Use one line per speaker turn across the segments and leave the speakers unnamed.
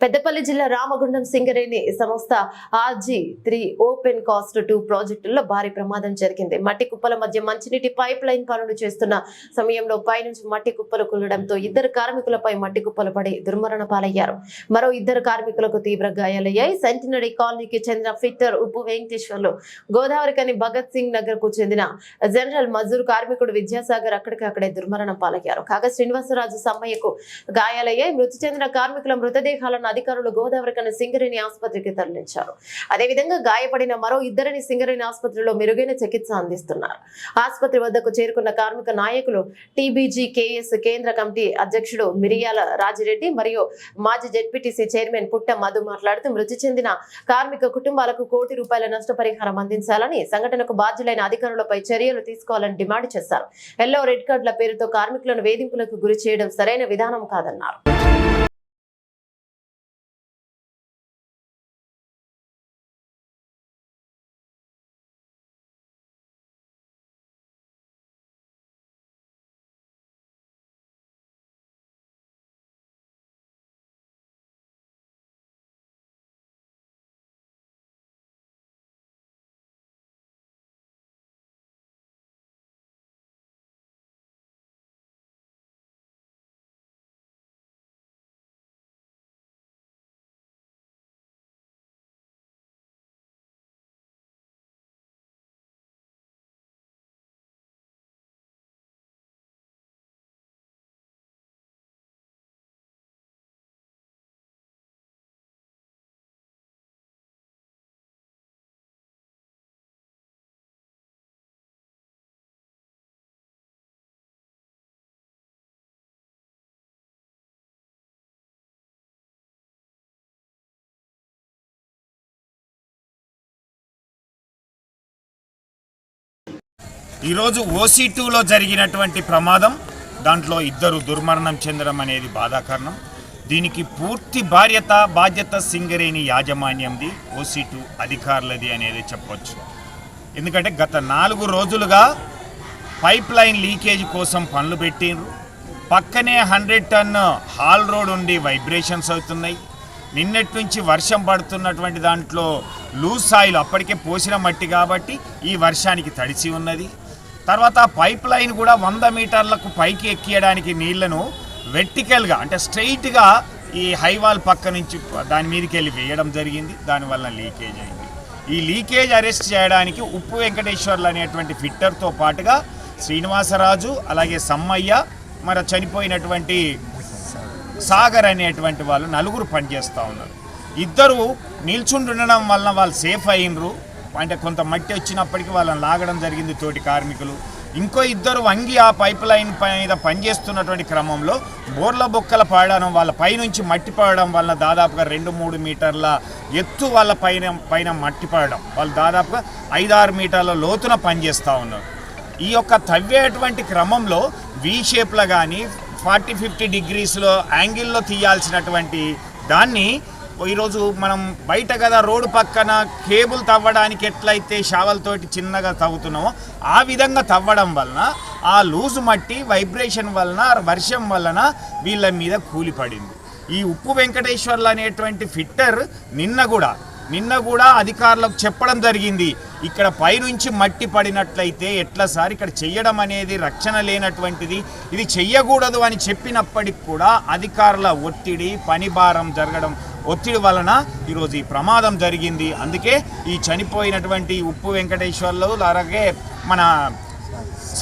పెద్దపల్లి జిల్లా రామగుండం సింగరేణి సంస్థ RG three open cast two ప్రాజెక్టుల్లో భారీ ప్రమాదం జరిగింది. మట్టి కుప్పల మధ్య మంచినీటి పైప్ లైన్ పనులు చేస్తున్న సమయంలో పైనుంచి మట్టి కుప్పలు కుల్లడంతో ఇద్దరు కార్మికులపై మట్టి కుప్పలు పడి దుర్మరణ పాలయ్యారు. మరో ఇద్దరు కార్మికులకు తీవ్ర గాయాలయ్యాయి. సెంటినరీ కాలనీకి చెందిన ఫిట్టర్ ఉప్పు వెంకటేశ్వర్లు గోదావరి కని భగత్ సింగ్ నగర్కు చెందిన జనరల్ మజూర్ కార్మికుడు విద్యాసాగర్ అక్కడికి అక్కడే దుర్మరణం పాలయ్యారు. కాగా శ్రీనివాసరాజు సమ్మయ్యకు గాయాలయ్యాయి. మృతి చెందిన కార్మికుల మృతదేహాలను అధికారులు గోదావరి కన్నా సింగరేణి ఆసుపత్రికి తరలించారు. అదేవిధంగా గాయపడిన మరో ఇద్దరిని సింగరేణి ఆసుపత్రిలో మెరుగైన చికిత్స అందిస్తున్నారు. ఆసుపత్రి వద్దకు చేరుకున్న కార్మిక నాయకులు టీబీజీ కేఎస్ కేంద్ర కమిటీ అధ్యక్షుడు మిరియాల రాజిరెడ్డి మరియు మాజీ జెడ్పీటీసీ చైర్మన్ పుట్ట మధు మాట్లాడుతూ మృతి చెందిన కార్మిక కుటుంబాలకు కోటి రూపాయల నష్టపరిహారం అందించాలని సంఘటనకు బాధ్యులైన అధికారులపై చర్యలు తీసుకోవాలని డిమాండ్ చేశారు. ఎల్లో రెడ్ కార్డుల పేరుతో కార్మికులను వేధింపులకు గురి చేయడం సరైన విధానం కాదన్నారు.
ఈరోజు ఓసీ టూలో జరిగినటువంటి ప్రమాదం దాంట్లో ఇద్దరు దుర్మరణం చెందడం అనేది బాధాకరణం. దీనికి పూర్తి బాధ్యత బాధ్యత సింగరేణి యాజమాన్యంది ఓసీ టూ అధికారులది అనేది చెప్పొచ్చు. ఎందుకంటే గత నాలుగు రోజులుగా పైప్ లైన్ లీకేజ్ కోసం పనులు పెట్టిండ్రు. పక్కనే హండ్రెడ్ టన్ హాల్ రోడ్ ఉండి వైబ్రేషన్స్ అవుతున్నాయి. నిన్నటి నుంచి వర్షం పడుతున్నటువంటి దాంట్లో లూజ్ సాయిల్ అప్పటికే పోసిన మట్టి కాబట్టి ఈ వర్షానికి తడిసి ఉన్నది. తర్వాత పైప్ లైన్ కూడా వంద మీటర్లకు పైకి ఎక్కియడానికి నీళ్ళను వెర్టికల్గా అంటే స్ట్రైట్గా ఈ హైవాల్ పక్క నుంచి దాని మీదకి వెళ్ళి వేయడం జరిగింది. దానివల్ల లీకేజ్ అయింది. ఈ లీకేజ్ అరెస్ట్ చేయడానికి ఉప్పు వెంకటేశ్వర్లు అనేటువంటి ఫిట్టర్తో పాటుగా శ్రీనివాసరాజు అలాగే సమ్మయ్య మరి చనిపోయినటువంటి సాగర్ అనేటువంటి వాళ్ళు నలుగురు పనిచేస్తూ ఉన్నారు. ఇద్దరు నిల్చుండడం వలన వాళ్ళు సేఫ్ అయినరు. అంటే కొంత మట్టి వచ్చినప్పటికీ వాళ్ళని లాగడం జరిగింది తోటి కార్మికులు. ఇంకో ఇద్దరు వంగి ఆ పైప్ లైన్ మీద పనిచేస్తున్నటువంటి క్రమంలో బోర్ల బొక్కల పడడం వాళ్ళ పైనుంచి మట్టి పడడం వలన దాదాపుగా రెండు మూడు మీటర్ల ఎత్తు వాళ్ళ పైన పైన మట్టి పడడం. వాళ్ళు దాదాపుగా ఐదారు మీటర్ల లోతున పనిచేస్తూ ఉన్నారు. ఈ యొక్క తవ్వేటువంటి క్రమంలో వీ షేప్లో కానీ ఫార్టీ ఫిఫ్టీ డిగ్రీస్లో యాంగిల్లో తీయాల్సినటువంటి దాన్ని ఈరోజు మనం బయట కదా రోడ్డు పక్కన కేబుల్ తవ్వడానికి ఎట్లయితే షావల్తోటి చిన్నగా తవ్వుతున్నామో ఆ విధంగా తవ్వడం వలన ఆ లూజు మట్టి వైబ్రేషన్ వలన వర్షం వలన వీళ్ళ మీద కూలిపడింది. ఈ ఉప్పు వెంకటేశ్వర్లు అనేటువంటి ఫిట్టర్ నిన్న కూడా నిన్న కూడా అధికారులకు చెప్పడం జరిగింది. ఇక్కడ పైనుంచి మట్టి పడినట్లయితే ఎట్లా సార్ ఇక్కడ చెయ్యడం అనేది రక్షణ లేనటువంటిది. ఇది చెయ్యకూడదు అని చెప్పినప్పటికి కూడా అధికారుల ఒత్తిడి పని భారం జరగడం ఒత్తిడి వలన ఈరోజు ఈ ప్రమాదం జరిగింది. అందుకే ఈ చనిపోయినటువంటి ఉప్పు వెంకటేశ్వర్లు అలాగే మన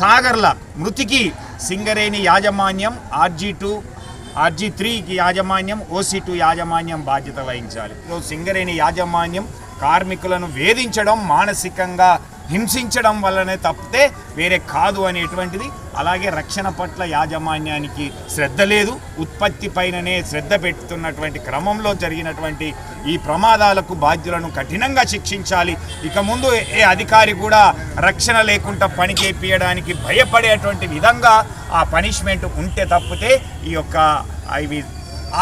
సాగర్ల మృతికి సింగరేణి యాజమాన్యం ఆర్జీ టూ ఆర్జీ త్రీకి యాజమాన్యం ఓసీ టూ యాజమాన్యం బాధ్యత వహించాలి. సింగరేణి యాజమాన్యం కార్మికులను వేధించడం మానసికంగా హింసించడం వల్లనే తప్పితే వేరే కాదు అనేటువంటిది. అలాగే రక్షణ పట్ల యాజమాన్యానికి శ్రద్ధ లేదు. ఉత్పత్తి పైననే శ్రద్ధ పెడుతున్నటువంటి క్రమంలో జరిగినటువంటి ఈ ప్రమాదాలకు బాధ్యులను కఠినంగా శిక్షించాలి. ఇక ముందు ఏ అధికారి కూడా రక్షణ లేకుండా పని చేపించడానికి భయపడేటువంటి విధంగా ఆ పనిష్మెంట్ ఉంటే తప్పితే ఈ యొక్క ఇవి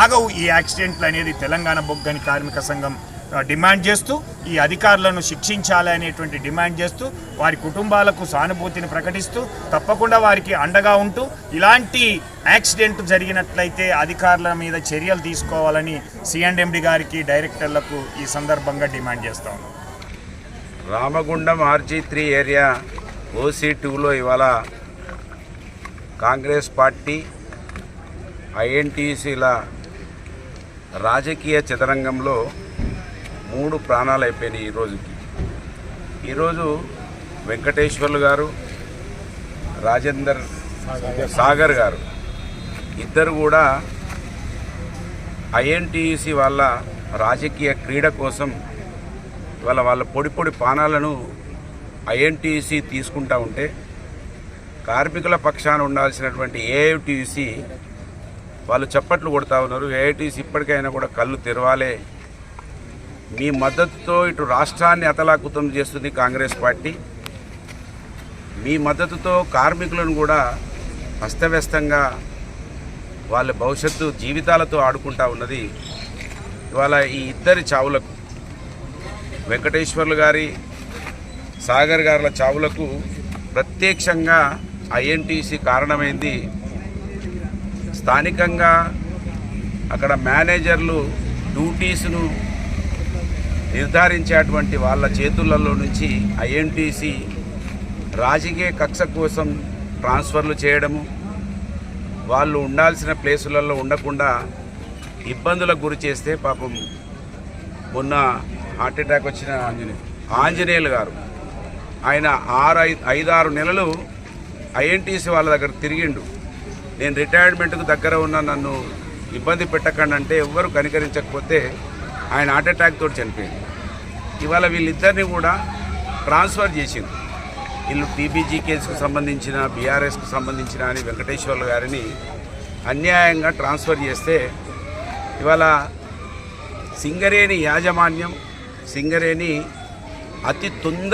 ఆగవు ఈ యాక్సిడెంట్లు అనేది తెలంగాణ బొగ్గని కార్మిక సంఘం డిమాండ్ చేస్తూ ఈ అధికారులను శిక్షించాలి అనేటువంటి డిమాండ్ చేస్తూ వారి కుటుంబాలకు సానుభూతిని ప్రకటిస్తూ తప్పకుండా వారికి అండగా ఉంటూ ఇలాంటి యాక్సిడెంట్ జరిగినట్లయితే అధికారుల మీద చర్యలు తీసుకోవాలని సిఎండ్ఎండి గారికి డైరెక్టర్లకు ఈ సందర్భంగా డిమాండ్ చేస్తా
Ramagundam RG three area OC టూలో ఇవాళ కాంగ్రెస్ పార్టీ ఐఎన్టీసీల రాజకీయ చదరంగంలో మూడు ప్రాణాలు అయిపోయినాయి ఈ రోజుకి. ఈరోజు వెంకటేశ్వర్లు గారు రాజేందర్ సాగర్ గారు ఇద్దరు కూడా ఐఎన్టీసీ వాళ్ళ రాజకీయ క్రీడ కోసం ఇవాళ వాళ్ళ పొడి పొడి పానాలను ఐఎన్టీసీ తీసుకుంటా ఉంటే కార్మికుల పక్షాన ఉండాల్సినటువంటి ఏఐటీసీ వాళ్ళు చప్పట్లు కొడతా ఉన్నారు. ఏఐటీసీ ఇప్పటికైనా కూడా కళ్ళు తెరవాలే మీ మద్దతుతో ఇటు రాష్ట్రాన్ని అతలాకుతం చేస్తుంది కాంగ్రెస్ పార్టీ. మీ మద్దతుతో కార్మికులను కూడా అస్తవ్యస్తంగా వాళ్ళ భవిష్యత్తు జీవితాలతో ఆడుకుంటా ఉన్నది ఇవాళ ఈ ఇద్దరి చావులకు వెంకటేశ్వర్లు గారి సాగర్ గారుల చావులకు ప్రత్యక్షంగా ఐఎన్టీసీ కారణమైంది. స్థానికంగా అక్కడ మేనేజర్లు డ్యూటీస్ను నిర్ధారించేటువంటి వాళ్ళ చేతులలో నుంచి ఐఎన్టీసీ రాజకీయ కక్ష కోసం ట్రాన్స్ఫర్లు చేయడము వాళ్ళు ఉండాల్సిన ప్లేసులలో ఉండకుండా ఇబ్బందులకు గురి చేస్తే పాపం మొన్న హార్ట్ అటాక్ వచ్చిన ఆంజనేయులు గారు. ఆయన ఆరు ఐదు ఐదారు నెలలు ఐఎన్టీసీ వాళ్ళ దగ్గర తిరిగిండు. నేను రిటైర్మెంట్కు దగ్గర ఉన్న నన్ను ఇబ్బంది పెట్టకండి అంటే ఎవ్వరు కనికరించకపోతే ఆయన హార్ట్ అటాక్ తోటి చనిపోయింది ఇవాళ వీళ్ళిద్దరిని కూడా ట్రాన్స్ఫర్ చేసింది. వీళ్ళు టీబీజీ కేసుకు సంబంధించిన బీఆర్ఎస్కు సంబంధించిన అని వెంకటేశ్వర్లు గారిని అన్యాయంగా ట్రాన్స్ఫర్ చేస్తే ఇవాళ సింగరేణి యాజమాన్యం సింగరేణి అతి తొందర